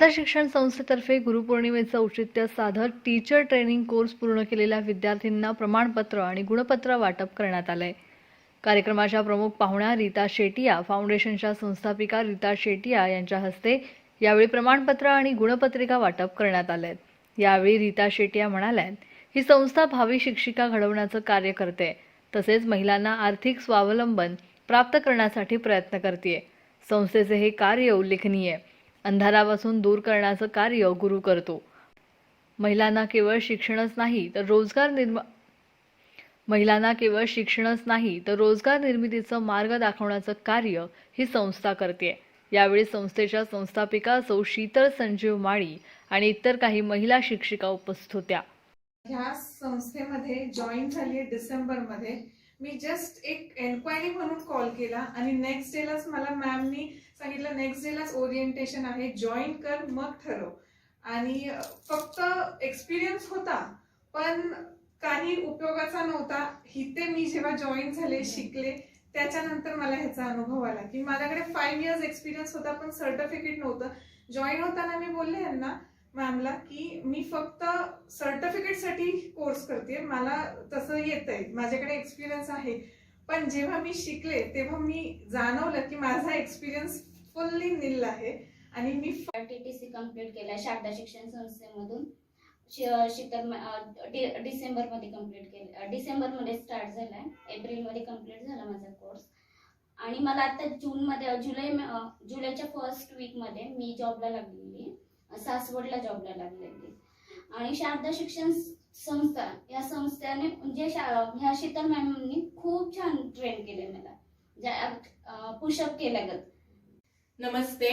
आता शिक्षण संस्थेतर्फे गुरुपौर्णिमेचं औचित्य साधत टीचर ट्रेनिंग कोर्स पूर्ण केलेल्या विद्यार्थ्यांना प्रमाणपत्र आणि गुणपत्र वाटप करण्यात आलंय. कार्यक्रमाच्या प्रमुख पाहुण्या रीता शेटिया फाउंडेशनच्या संस्थापिका रीता शेटिया यांच्या हस्ते यावेळी प्रमाणपत्र आणि गुणपत्रिका वाटप करण्यात आले यावेळी रीता शेटिया म्हणाल्या ही संस्था भावी शिक्षिका घडवण्याचं कार्य करते तसेच महिलांना आर्थिक स्वावलंबन प्राप्त करण्यासाठी प्रयत्न करते संस्थेचे हे कार्य उल्लेखनीय आहे. अंधारापासून दूर करण्याचं कार्य गुरु करतो. महिलांना केवळ शिक्षणच नाही तर रोजगार निर्मा महिलांना केवळ शिक्षणच नाही तर रोजगार निर्मितीचं मार्ग दाखवण्याचं कार्य ही संस्था करते. यावेळी संस्थेच्या संस्थापिका सौ शीतल संजीव माळी आणि इतर काही महिला शिक्षिका उपस्थित होत्या. ह्या संस्थेमध्ये जॉईन झाली डिसेंबरमध्ये. मी जस्ट एक एन्क्वायरी म्हणून कॉल केला आणि नेक्स्ट डेलाच मला मॅमनी नेक्स्ट डेलाच ओरिएंटेशन आहे. जॉईन कर मग ठरव. आणि फक्त एक्सपिरियन्स होता पण काही उपयोगाचा नव्हता. इथे मी जेव्हा जॉईन झाले शिकले त्याच्यानंतर मला ह्याचा अनुभव आला की माझ्याकडे फाईव्ह इयर्स एक्सपिरियन्स होता पण सर्टिफिकेट नव्हतं. जॉईन होताना मी बोलले यांना मॅमला की मी फक्त सर्टिफिकेटसाठी कोर्स करते. मला तसं येत आहे माझ्याकडे एक्सपिरियन्स आहे. पण जेव्हा मी शिकले तेव्हा मी जाणवलं की माझा एक्सपिरियन्स फुल्ली निल आहे. आणि मी टीटीसी कंप्लीट सी शारदा शिक्षण संस्थेमधून. शीतल डिसेंबरमध्ये डि- डिसेंबरमध्ये कंप्लीट केलं स्टार्ट झालाय. एप्रिलमध्ये कंप्लीट झाला माझा कोर्स आणि मला आता जून मध्ये जुलै जुलैच्या फर्स्ट वीकमध्ये मी जॉबला लागलेली. सासवडला जॉबला लागलेली. आणि शारदा शिक्षण संस्था या संस्थेने म्हणजे ह्या शीतल मॅमनी खूप छान ट्रेन केले मला. ज्या पुशअप केल्यागत. नमस्ते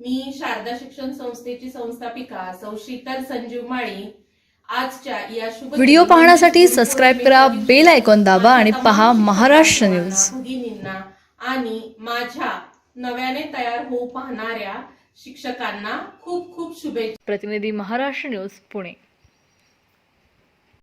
मी शारदा शिक्षण संस्थेची संस्थापिका सौ शीतल संजीव माळी. आजच्या या शुभ व्हिडिओ पाहण्यासाठी सबस्क्राईब करा, बेल आयकॉन दाबा आणि पहा महाराष्ट्र न्यूज. भगिनींना आणि माझ्या नव्याने तयार होऊ पाहणाऱ्या शिक्षकांना खूप खूप शुभेच्छा. प्रतिनिधी महाराष्ट्र न्यूज पुणे.